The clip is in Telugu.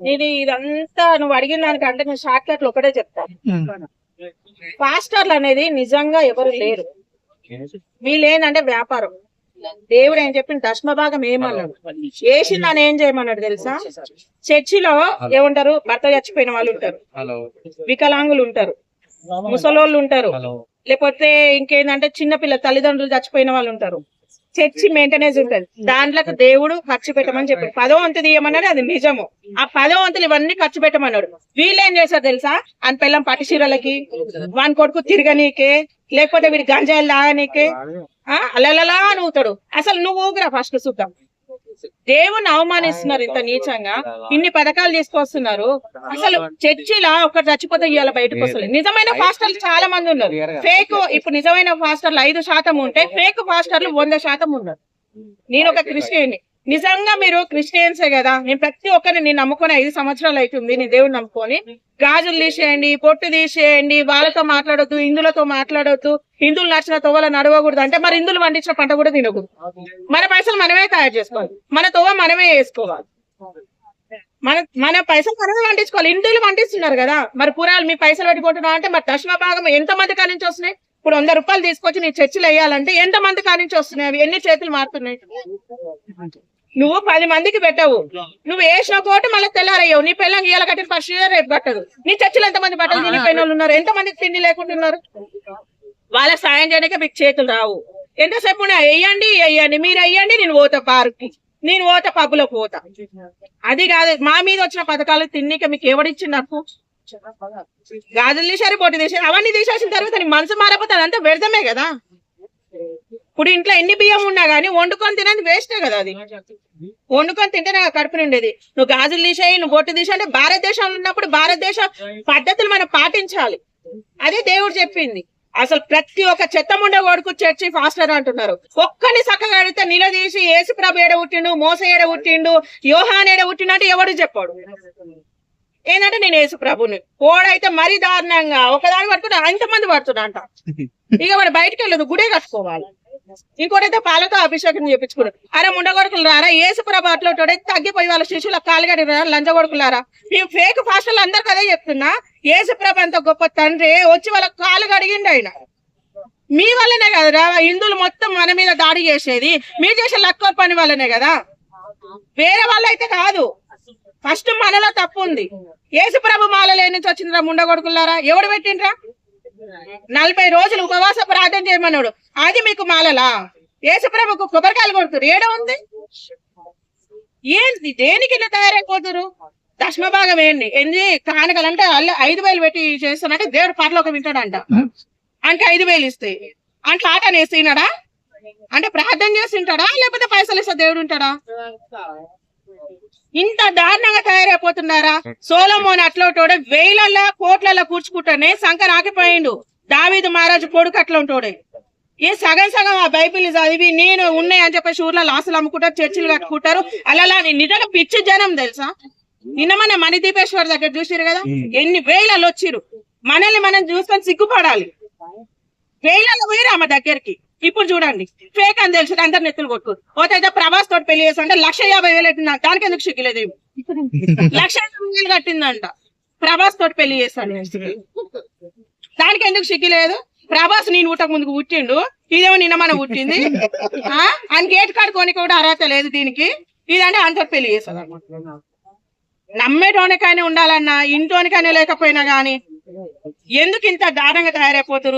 నేను ఇదంతా నువ్వు అడిగిన దానికంటే నేను షార్ట్ కట్లో ఒకటే చెప్తాను పాస్టర్లు అనేది నిజంగా ఎవరు లేరు. వీళ్ళు ఏంటంటే వ్యాపారం. దేవుడు ఏం చెప్పిన దశమ భాగం ఏమన్నాడు? వేసిందని ఏం చేయమన్నాడు తెలుసా? చర్చిలో ఏమంటారు? భర్త చచ్చిపోయిన వాళ్ళు ఉంటారు. వికలాంగులు ఉంటారు. ముసలోళ్ళు ఉంటారు. లేకపోతే ఇంకేందంటే చిన్నపిల్ల తల్లిదండ్రులు చచ్చిపోయిన వాళ్ళు ఉంటారు. చర్చి మెయింటెనెన్స్ ఉంటుంది దాంట్లో దేవుడు ఖర్చు పెట్టమని చెప్పాడు. పదో వంతు తీయమన్నాడు అది నిజము. ఆ పదో వంతులు ఇవన్నీ ఖర్చు పెట్టమన్నాడు. వీళ్ళేం చేశారు తెలుసా? అని పిల్లం పట్టుచీరలకి వాని కొడుకు తిరగనీకే లేకపోతే వీడి గంజాయిలు తాగనీకే ఆ అలలలా నవ్వుతాడు అసలు నువ్వు ఊగురా ఫస్ట్ చూద్దాం. దేవుని అవమానిస్తున్నారు ఇంత నీచంగా. ఇన్ని పథకాలు తీసుకొస్తున్నారు. అసలు చర్చిలా ఒకటి చచ్చిపోతే ఇవాళ బయటకు వస్తలేదు నిజమైన పాస్టర్లు చాలా మంది ఉన్నారు. ఫేక్ ఇప్పుడు నిజమైన పాస్టర్లు ఐదు శాతం ఉంటే ఫేక్ పాస్టర్లు వంద శాతం ఉన్నారు. నేను ఒక క్రిస్టియన్ నిజంగా మీరు క్రిస్టియన్సే కదా. నేను ప్రతి ఒక్కరిని నేను నమ్ముకొని ఐదు సంవత్సరాలు అవుతుంది నేను దేవుడు నమ్ముకొని. గాజులు తీసేయండి పొట్టు తీసేయండి వాళ్ళతో మాట్లాడొద్దు హిందువులతో మాట్లాడొద్దు హిందువులు నచ్చిన తోవల నడవకూడదు అంటే మరి హిందువులు పండించిన పంట కూడా తినకూడదు. మన పైసలు మనమే తయారు చేసుకోవాలి. మన తోవ మనమే వేసుకోవాలి. మన మన పైసలు మనమే పండించుకోవాలి. ఇంటిలు పండిస్తున్నారు కదా. మరి పురాలు మీ పైసలు పెట్టుకుంటున్నావు అంటే మరి దశమ భాగం ఎంత మంది కాడి నుంచి వస్తున్నాయి? ఇప్పుడు వంద రూపాయలు తీసుకొచ్చి నీ చర్చిలు వేయాలంటే ఎంత మంది కాడి నుంచి వస్తున్నాయి? అవి ఎన్ని చేతులు మారుతున్నాయి? నువ్వు పది మందికి పెట్టవు. నువ్వు వేసిన కోటి మళ్ళీ తెల్లారయ్యావు. నీ పిల్లలకి ఇయ్యాల కట్టిన ఫస్ట్ ఇయర్ రేపు కట్టదు నీ చర్చిలో ఎంత మంది బట్టలు తినిపోయిన వాళ్ళు ఉన్నారు? ఎంత మందికి తిండి లేకుండా ఉన్నారు? వాళ్ళకి సాయం చేయడానికి మీకు చేతులు రావు. ఎంతసేపు ఉన్నా వెయ్యండి వెయ్యండి మీరు వెయ్యండి నేను పోతా పార్క్ నేను పోతా పబ్బులోకి పోతా. అది కాదు మా మీద వచ్చిన పథకాలు తిన్నిక మీకు ఎవడిచ్చింది నాకు గాజులు తీసారు పొట్టి తీసారు అవన్నీ తీసేసిన తర్వాత నీ మనసు మారపోతే అదంతా వ్యర్థమే కదా. ఇప్పుడు ఇంట్లో ఎన్ని బియ్యం ఉన్నా గానీ వండుకొని తినేది వేస్టే కదా అది. వండుకొని తింటేనే కదా కడుపు నిండేది. నువ్వు గాజులు తీసేయి నువ్వు బొట్టు తీసేయి అంటే భారతదేశంలో ఉన్నప్పుడు భారతదేశ పద్ధతులు మనం పాటించాలి. అదే దేవుడు చెప్పింది. అసలు ప్రతి ఒక్క చెత్త ముండ కొడుకు చర్చి ఫాస్టర్ అంటున్నారు. ఒక్కని చక్కగా అడిగితే నిలదీసి ఏసు ప్రభు ఏడ పుట్టిండు మోస ఏడ పుట్టిండు యోహాన్ ఏడ పుట్టిండు అంటే ఎవడు చెప్పాడు? ఏంటంటే నేను యేసు ప్రభుని. ఓడైతే మరీ దారుణంగా ఒకదాని పడుతున్నా అంతమంది పడుతున్నా అంట ఇక వాడు బయటకు వెళ్ళదు గుడే కట్టుకోవాలి. ఇంకోటైతే పాలతో అభిషేకం చేపించుకున్నాడు అరే ముండగొడుకులు రారా? ఏసు ప్రభు అట్లా తగ్గిపోయి వాళ్ళ శిష్యుల కాలుగడి లంజగొడుకులారా మేము ఫేక్ ఫాస్టర్లు అందరికి అదే చెప్తున్నా. ఏసు ప్రభు అంత గొప్ప తండ్రి వచ్చి వాళ్ళ కాలు కడిగిండు ఆయన. మీ వల్లనే కదరా? హిందువులు మొత్తం మన మీద దాడి చేసేది. మీరు చేసే లక్కోర్ పని వల్లనే కదా? వేరే వాళ్ళు అయితే కాదు. ఫస్ట్ మనలో తప్పు ఉంది. ఏసు ప్రభు మాలలో నుంచి వచ్చిందిరా ముండగొడుకులారా ఎవడు పెట్టిండ్రా? నలభై రోజులు ఉపవాస ప్రార్థన చేయమన్నాడు. అది మీకు మాలలా? యేసుప్రభుకు కొబ్బరికాయలు కొడుతురు. ఏడ ఉంది? ఏంది? దేనికి ఇలా తయారైపోతురు దశమ భాగం ఏంటి ఏంది? కానుకలంటే అల్ల ఐదు వేలు పెట్టి చేస్తానంటే దేవుడు పరలోకం వింటాడంట. అంటే ఐదు వేలు ఇస్తే. అంటే ఆట వేసినాడా అంటే ప్రార్థన చేసి ఉంటాడా లేకపోతే పైసలు ఇస్తే దేవుడు ఉంటాడా ఇంత దారుణంగా తయారైపోతున్నారా? సోలమోన్ అట్లోటోడే వేలల్లా కోట్లల్లో కూర్చుకుంటానే సంకర్ ఆకిపోయిండు దావీదు మహారాజు కొడుకు అట్లా ఉంటాడే ఏ సగం సగం ఆ బైబిల్ చదివి నేను ఉన్నాయి అని చెప్పేసి ఊర్లో లాసులు అమ్ముకుంటారు చర్చిలు కట్టుకుంటారు. అలా నిజంగా పిచ్చి జనం తెలుసా? నిన్న మన మణిదీపేశ్వర్ దగ్గర చూసిరు కదా? ఎన్ని వేలలో వచ్చిరు మనల్ని మనం చూసుకొని సిగ్గుపడాలి. వేలలో పోయిరు ఆమె దగ్గరికి? ఇప్పుడు చూడండి. ఫేక్ అని తెలుసు అందరు నెత్తులు కొట్టు. పోతే ప్రభాస్ తోటి పెళ్ళి చేస్తుంటే లక్ష యాభై వేలు ఎట్టిందంట దానికి ఎందుకు సిగ్గులేదు ఈమె? లక్ష యాభై వేలు కట్టిందంట. ప్రభాస్ తోటి పెళ్ళి చేస్తాను దానికి ఎందుకు సిగ్గులేదు ప్రభాస్ నేను ఊటకు ముందుకు పుట్టిండు. ఇదేమో నిన్న మన పుట్టింది. ఆ? అని గేట్ కొనికి కూడా అర్హత లేదు దీనికి. ఇదంటే అంత పెళ్ళి చేస్తుంది అనమాట నమ్మేటోనికైనా ఉండాలన్నా ఇంటోనికైనా లేకపోయినా గానీ ఎందుకు ఇంత దారుణంగా తయారైపోతారు